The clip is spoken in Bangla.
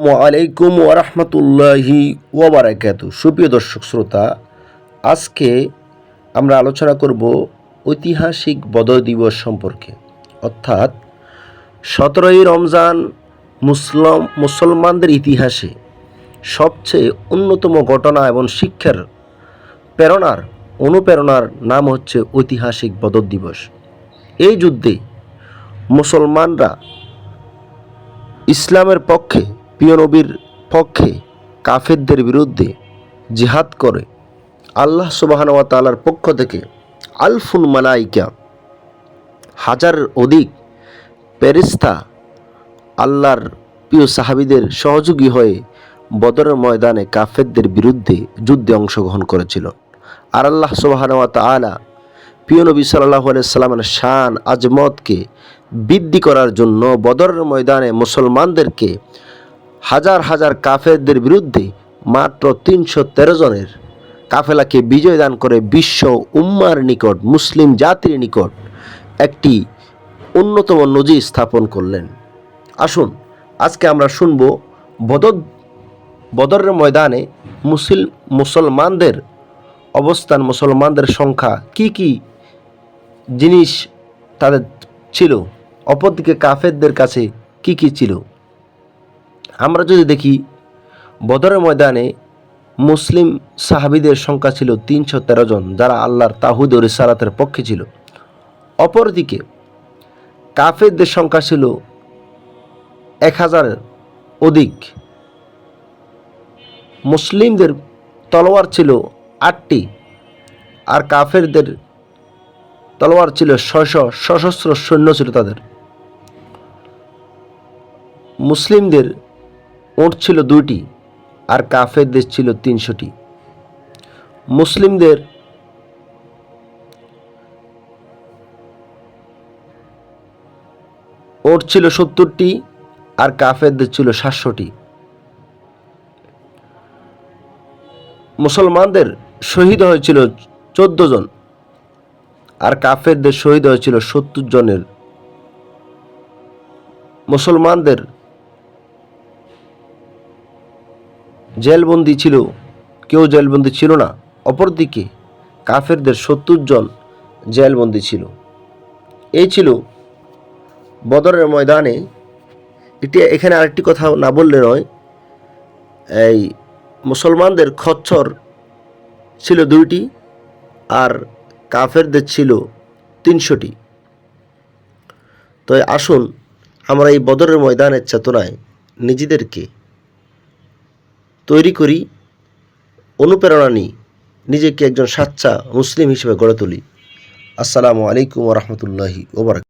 আলাইকুম ওরহমতুল্লাহি ওবরাকাতু সুপ্রিয় দর্শক শ্রোতা, আজকে আমরা আলোচনা করব ঐতিহাসিক বদর দিবস সম্পর্কে। অর্থাৎ সতেরোই রমজান মুসলম মুসলমানদের ইতিহাসে সবচেয়ে অন্যতম ঘটনা এবং শিক্ষার প্রেরণার অনুপ্রেরণার নাম হচ্ছে ঐতিহাসিক বদর দিবস। এই যুদ্ধে মুসলমানরা ইসলামের পক্ষে প্রিয় নবীর পক্ষে কাফেরদের বিরুদ্ধে জিহাদ করে। আল্লাহ সুবাহানুয়া তালার পক্ষ থেকে আলফুন মালাইকা হাজারের অধিক পেরিস্তা আল্লাহর প্রিয় সাহাবিদের সহযোগী হয়ে বদরের ময়দানে কাফেরদের বিরুদ্ধে যুদ্ধে অংশগ্রহণ করেছিল। আর আল্লাহ সুবাহানুয়া তালা প্রিয় নবী সাল্লাহ সাল্লামের শান, আজমতকে বৃদ্ধি করার জন্য বদরের ময়দানে মুসলমানদেরকে হাজার হাজার কাফেরদের বিরুদ্ধে মাত্র তিনশো তেরো জনের কাফেলাকে বিজয় দান করে বিশ্ব উম্মার নিকট, মুসলিম জাতির নিকট একটি অন্যতম নজির স্থাপন করলেন। আসুন, আজকে আমরা শুনব বদর, বদরের ময়দানে মুসলিম মুসলমানদের অবস্থান, মুসলমানদের সংখ্যা, কি কি জিনিস তাদের ছিল? অপরদিকে কাফেরদের কাছে কি কি ছিল? আমরা যদি দেখি, বদরের ময়দানে মুসলিম সাহাবিদের সংখ্যা ছিল তিনশো তেরো জন, যারা আল্লাহর তাহুদ ও রিসালাতের পক্ষে ছিল। অপরদিকে, কাফেরদের সংখ্যা ছিল এক হাজারের অধিক। মুসলিমদের তলোয়ার ছিল আটটি, আর কাফেরদের তলোয়ার ছিল ছয়শো, সশস্ত্র সৈন্য ছিল তাদের। মুসলিমদের ওঁট ছিল দুইটি আর কাফেরদের ছিল তিনশোটি। মুসলিমদের ওট ছিল সত্তরটি আর কাফেরদের ছিল সাতশোটি। মুসলমানদের শহীদ হয়েছিল চোদ্দ জন আর কাফেরদের শহীদ হয়েছিল সত্তর জনের। মুসলমানদের জেলবন্দি ছিল। কেউ জেলবন্দি ছিল না। অপরদিকে কাফেরদের সত্তর জন জেলবন্দি ছিল। এই ছিল বদরের ময়দানে। এটি এখানে আরেকটি কথা না বললে নয়, এই মুসলমানদের খচ্ছর ছিল দুইটি আর কাফেরদের ছিল তিনশোটি। তো আসুন, আমরা এই বদরের ময়দানের চেতনায় নিজেদেরকে তৈরি করি, অনুপ্রেরণা নিই, নিজেকে একজন সাচ্চা মুসলিম হিসেবে গড়ে তুলি। আসসালামু আলাইকুম রহমতুল্লাহি ওবরাক